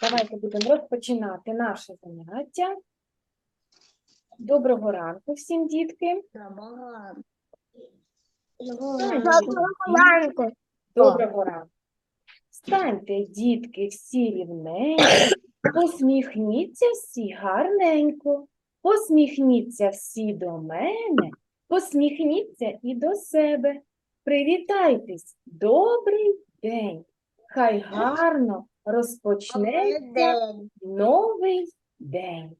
Давайте будемо розпочинати наше заняття. Доброго ранку всім, дітки. Ранку. Доброго ранку. Встаньте, дітки, всі рівненько, посміхніться всі гарненько, посміхніться всі до мене, посміхніться і до себе. Привітайтесь, добрий день. Хай гарно розпочнеться новий день.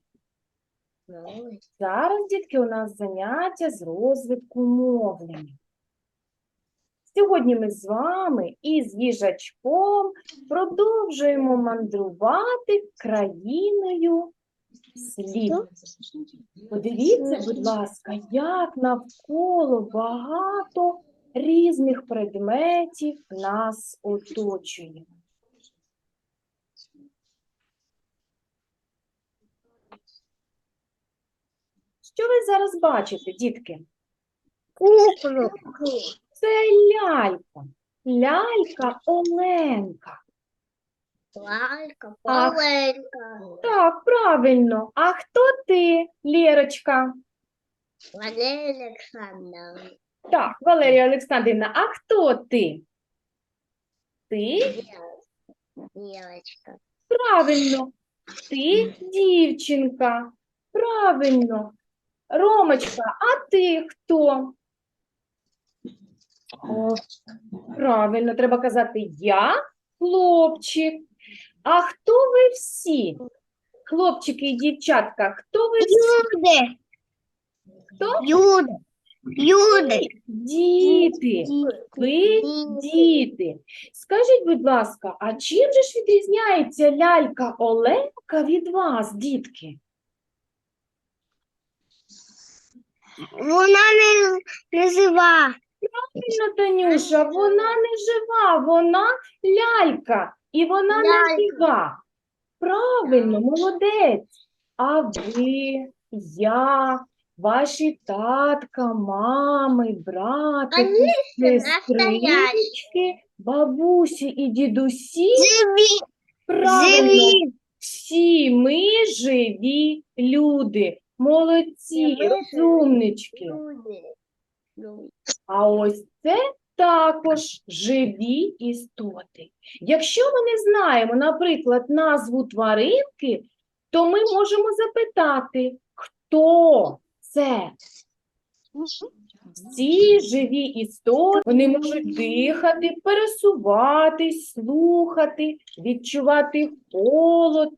Зараз, дітки, у нас заняття з розвитку мовлення. Сьогодні ми з вами і з їжачком продовжуємо мандрувати країною слів. Подивіться, будь ласка, як навколо багато різних предметів нас оточує. Що ви зараз бачите, дітки? Це лялька. Лялька Оленка. Лалька, А- Так, правильно. А хто ти, Лєрочка? Валерия Александровна, Так, Валерія Олександрівна, а хто ти? Ти? девочка. Правильно. Ти дівчинка. Правильно. Ромочка, а ти хто? О, правильно, треба казати я хлопчик. А хто ви всі? Хлопчики і дівчатка, хто ви всі? Юды. Хто? Юды. Юды. Діти. Ви діти. Скажіть, будь ласка, а чим же ж відрізняється лялька Оленка від вас, дітки? Вона не, не жива. Правильно, Танюша, вона не жива, вона лялька, і вона не Лялька. жива. Правильно, молодець. А ви, я, ваші татка, мами, братики, Конечно, сестрички, бабусі і дідусі, Живи. правильно, Живи. всі ми живі люди. Молодці, розумнички. А ось це також живі істоти. Якщо ми не знаємо, наприклад, назву тваринки, то ми можемо запитати, хто це? Всі живі істоти, вони можуть дихати, пересуватись, слухати, відчувати холод,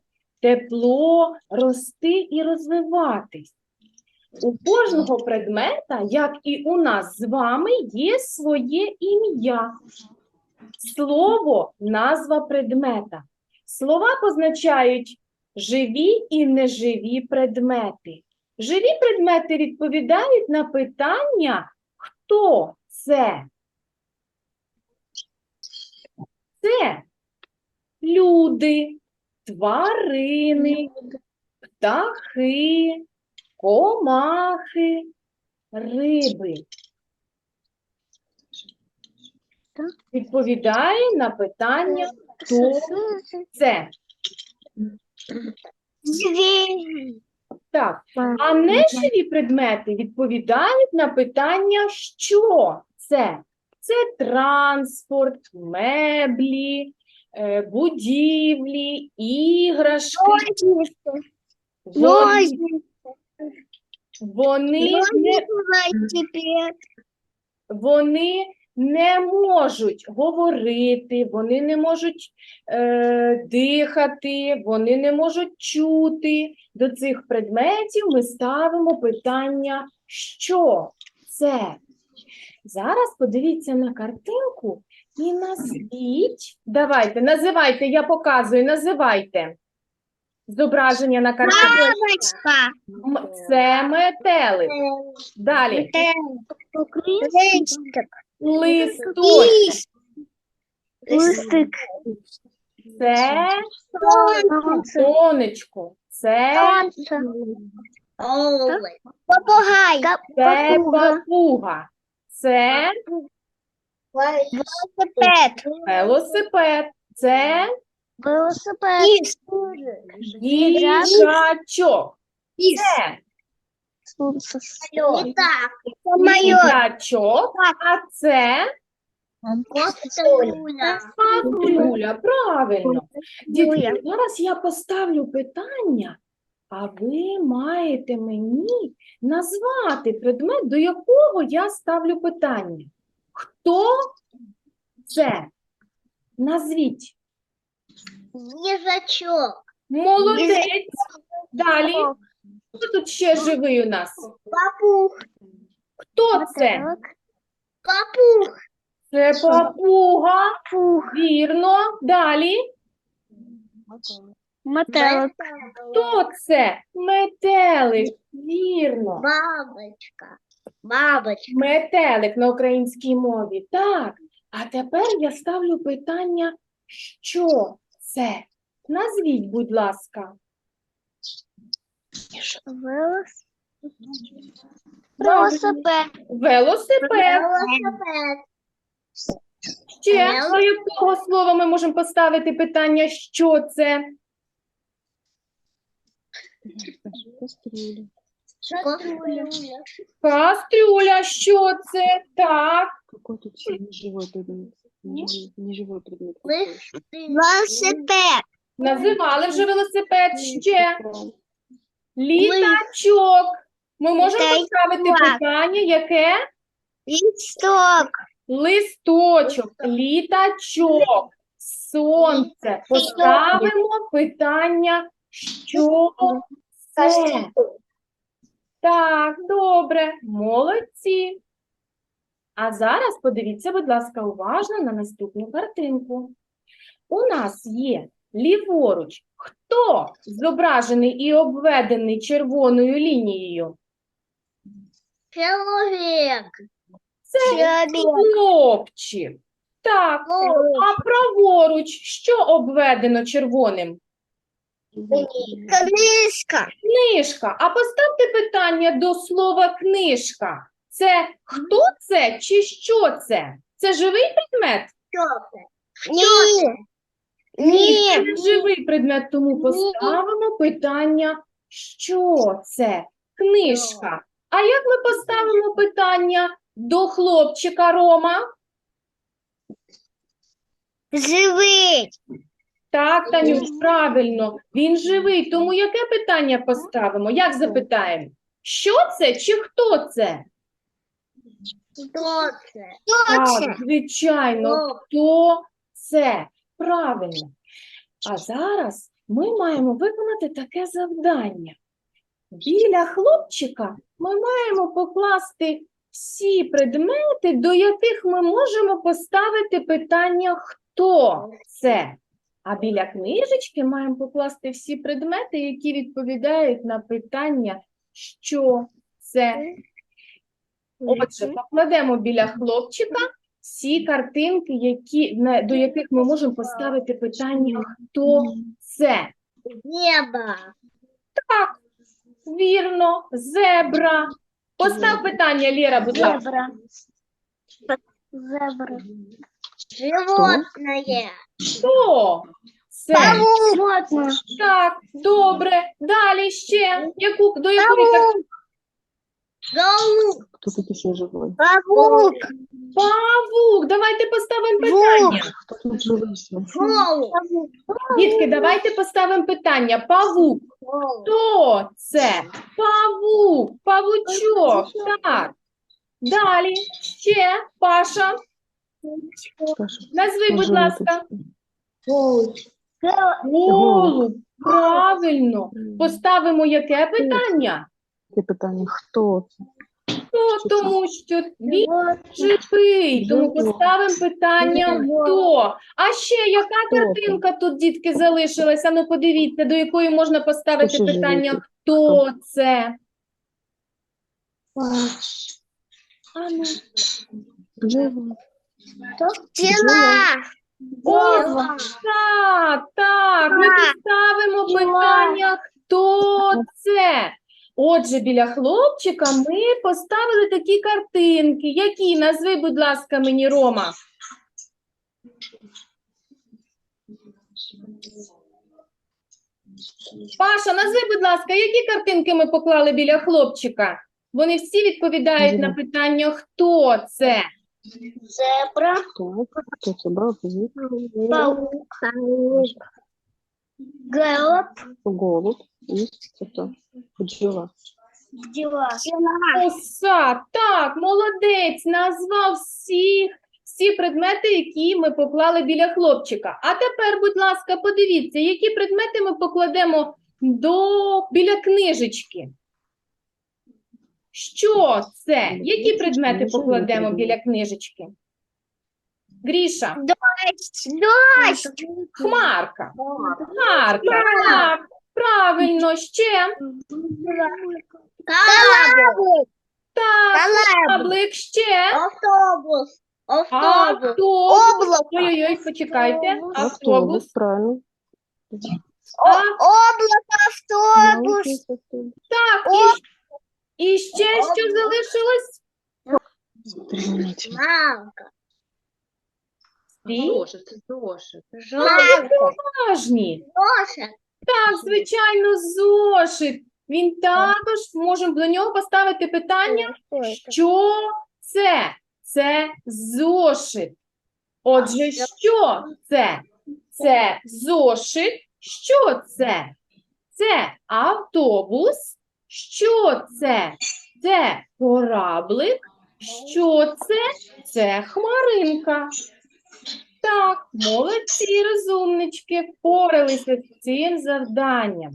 тепло, рости і розвиватись. У кожного предмета, як і у нас з вами, є своє ім'я. Слово назва предмета. Слова позначають живі і неживі предмети. Живі предмети відповідають на питання, хто це? Це люди, тварини, птахи, комахи, риби. Відповідає на питання, хто це. Так. А неживі предмети відповідають на питання, що це? Це транспорт, меблі, будівлі, іграшки. Вони, вони, не, вони не можуть говорити, вони не можуть е, дихати, вони не можуть чути. До цих предметів ми ставимо питання, що це? Зараз подивіться на картинку і назвіть. Давайте, називайте, я показую, називайте. Зображення на. Бабочка. Це метелик. Далі. Листочок. Листик. Це сонечко. Це, Попугай. це папуга. Це Велосипед. велосипед. Це Велосипед. Їжачок. Це. Їжачок, а це Кастрюля. кастрюля. Правильно. Дітки, зараз я поставлю питання, а ви маєте мені назвати предмет, до якого я ставлю питання. Хто це? Назвіть. Їжачок. Молодець. Далі. Хто тут ще живий у нас? Папух. Хто це? Папух. Це папуга. Вірно. Далі. Метелик. Хто це? Метелик. Вірно. Бабочка. Бабочка. Метелик на українській мові. Так. А тепер я ставлю питання, що це? Назвіть, будь ласка. Велос... Велосипед. Велосипед. Велосипед. Ще до якого слова ми можемо поставити питання, що це? Кастрюля. Кастрюля, що це? Так. Какой тут неживой предмет? Неживой, неживой предмет. Велосипед. Називали вже велосипед. Ще. Літачок. Ми можемо Літачок. поставити питання, яке? Листок. Листочок, літачок, сонце. Поставимо питання, що це? Так, добре, молодці. А зараз подивіться, будь ласка, уважно на наступну картинку. У нас є ліворуч. Хто зображений і обведений червоною лінією? Чоловік. Це хлопчик. Так. А праворуч що обведено червоним? Книжка. Книжка. А поставте питання до слова книжка. Це хто це чи що це? Це живий предмет? Ні. Ні, це не живий предмет, тому поставимо питання, що це? Книжка. А як ми поставимо питання до хлопчика Рома? Живий. Так, Танюш, правильно, він живий. Тому яке питання поставимо? Як запитаємо? Що це чи хто це? Хто це? Так, звичайно, хто це? Правильно. А зараз ми маємо виконати таке завдання. Біля хлопчика ми маємо покласти всі предмети, до яких ми можемо поставити питання хто це. А біля книжечки маємо покласти всі предмети, які відповідають на питання, що це. Отже, покладемо біля хлопчика всі картинки, які, до яких ми можемо поставити питання хто це. Небо. Вірно, зебра. Постав питання, Лєра, будь ласка. Зебра. Зебра. Животное. Хто це? Животное. Так, добре. Далі ще. Яку, до якої картинки? Голубь. Кто тут еще живой? Павук. Павук. Давайте поставимо питання. Кто тут живой? Голубь. Дітки, давайте поставимо питання. Павук. Хто це? Павук, павучок. Так. Далі ще Паша. Назви, будь ласка. Голуб. Правильно. Поставимо яке питання? Таке питання, хто це? Ну, тому що він живий, тому поставимо питання хто. А ще яка картинка тут, дітки, залишилася? Ну, подивіться, до якої можна поставити ще питання хто це? А ну. Живо. Пчела. О, Пчела. так, так, ми поставимо питання, хто це. Отже, біля хлопчика ми поставили такі картинки. Які? Назви, будь ласка, мені, Рома. Паша, назви, будь ласка, які картинки ми поклали біля хлопчика? Вони всі відповідають на питання, хто це? Зебра. Так, кто собрал Паук. Голубь. голубь и кто? Пчела. Дела. Оса, так, молодець, назвав всіх, всі предмети, які ми поклали біля хлопчика. А тепер, будь ласка, подивіться, які предмети ми покладемо до, біля книжечки. Що це? Які предмети покладемо біля книжечки? Гріша, Дождь. хмарка. Хмарка, так, правильно, ще. Корабль. Так, кораблик, ще. Автобус. Автобус. Облако. Ой-ой-ой, почекайте. Автобус. Правильно. Так, Облако. Автобус. так. І, і ще що залишилось? Мамка. Дві Зошит. Так, звичайно, зошит. Він також можемо до нього поставити питання, що це? Це зошит. Отже, що це? Це зошит. Що це? Це автобус. Що це? Це кораблик. Що це? Це хмаринка. Так, молодці, розумнички, впоралися з цим завданням.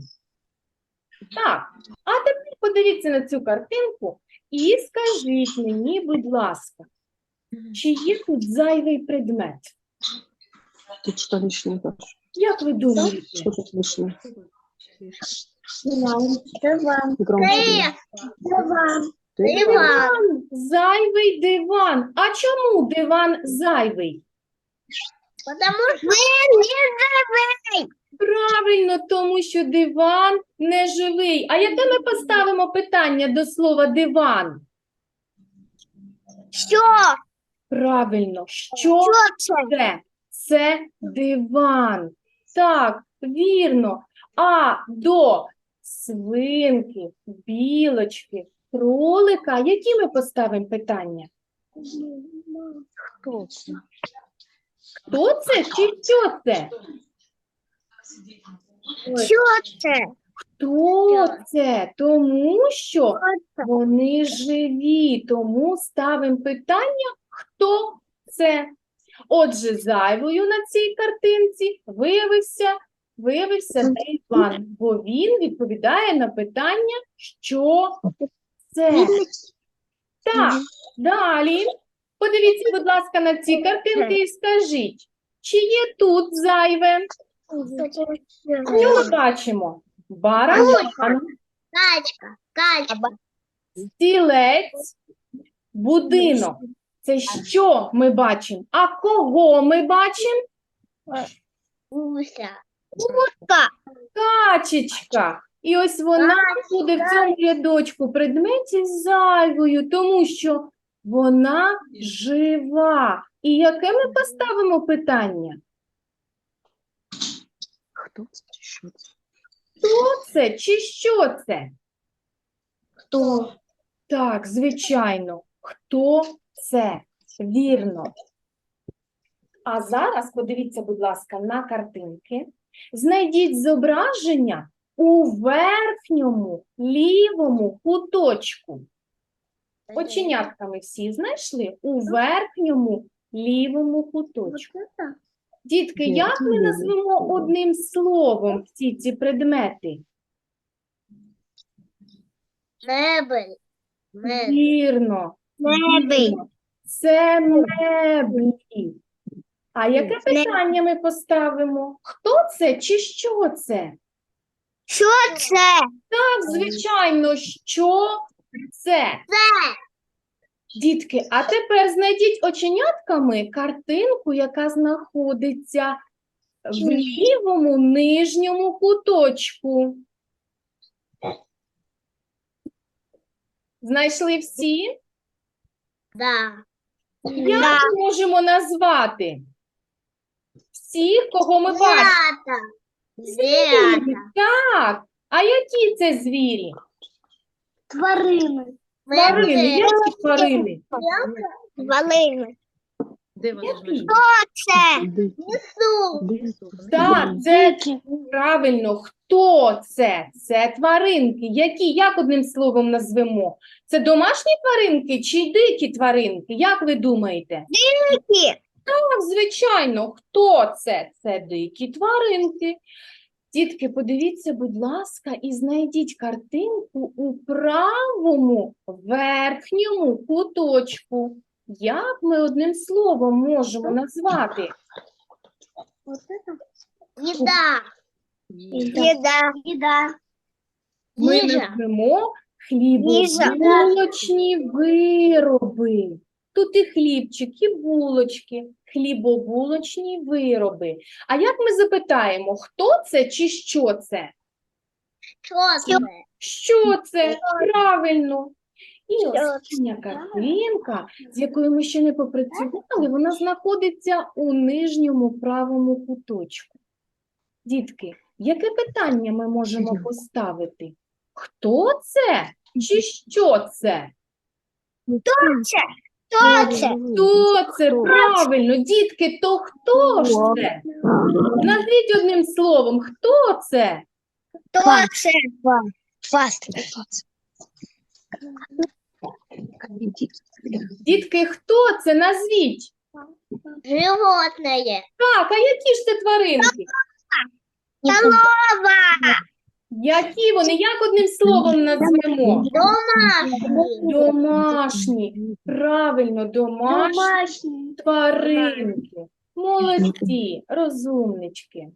Так, а тепер подивіться на цю картинку і скажіть мені, будь ласка, чи є тут зайвий предмет? Тут что лишнее, Як ви думаєте? Что тут лишнее? Диван. Громче. Диван. Ты? Диван. Зайвий диван. А чому диван зайвий? Потому что мы не живые. Правильно, тому що диван не живий. А яке ми поставимо питання до слова диван? Що? Правильно, що Що це? це? Це диван. Так, вірно. А до свинки, білочки, кролика, які ми поставимо питання? Кто это? Хто це чи що це? Що це? Хто це? Тому що вони живі, тому ставимо питання, хто це. Отже, зайвою на цій картинці виявився, виявився диван, бо він відповідає на питання, що це. Так, далі. Подивіться, будь ласка, на ці картинки і скажіть, чи є тут зайве? Що ми бачимо? Барабан, Качка. Качка. стілець, будинок. Це що ми бачимо? А кого ми бачимо? Уся. Утка. Качечка. І ось вона буде в цьому рядочку предметі зайвою, тому що вона жива. І яке ми поставимо питання? Кто это? Что это? Хто це чи що це? Хто? Так, звичайно. Хто це? Вірно. А зараз подивіться, будь ласка, на картинки. Знайдіть зображення у верхньому лівому куточку. Оченятками всі знайшли у верхньому лівому куточку. Дітки, як ми назвемо одним словом всі ці предмети? Мебель. Мебель. Вірно. Мебель. Це меблі. А яке питання ми поставимо? Хто це чи що це? Що це? Так, звичайно, що це? Дітки, а тепер знайдіть оченятками картинку, яка знаходиться в лівому нижньому куточку. Знайшли всі? Да. Як ми можемо назвати? Всіх, кого ми бачимо? Звірята. Так. А які це звірі? Тварини. Тварини. Які тварини? Тварини. Де вони ж Які? Це несу. Так, це правильно. Хто це? Це тваринки. Які? Як одним словом назвемо? Це домашні тваринки чи дикі тваринки? Як ви думаєте? Так, звичайно, хто це? Це дикі тваринки. Дітки, подивіться, будь ласка, і знайдіть картинку у правому верхньому куточку. Як ми одним словом можемо назвати? Їда. Їда. Їда. Ми Їжа. назвемо Їжа. хлібобулочні вироби. Тут і хлібчик, і булочки, хлібобулочні вироби. А як ми запитаємо, хто це чи що це? Що це? Що це? Правильно. І остання картинка, з якою ми ще не попрацювали, вона знаходиться у нижньому правому куточку. Дітки, яке питання ми можемо поставити? Хто це чи що це? Хто це? Хто це? Правильно, дітки, то хто ж це? Назвіть одним словом, хто це? Хто це? Фаст. Дітки, хто це? Назвіть. Животне. Так, а які ж це тваринки? Голова. Які вони? Як одним словом назвемо? Домашній. Домашні. Правильно, домашні тваринки. Молодці, розумнички.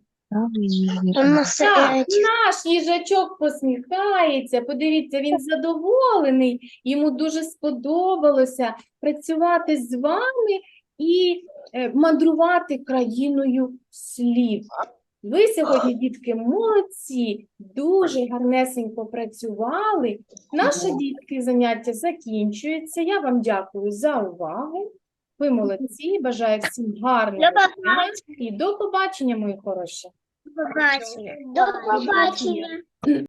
Так, наш їжачок посміхається. Подивіться, він задоволений. Йому дуже сподобалося працювати з вами і е, мандрувати країною слів. Ви сьогодні, дітки, молодці, дуже гарнесенько працювали. Наше дітки заняття закінчується. Я вам дякую за увагу. Ви молодці. Бажаю всім гарного дня і до побачення, мої хороші. До побачення. До побачення.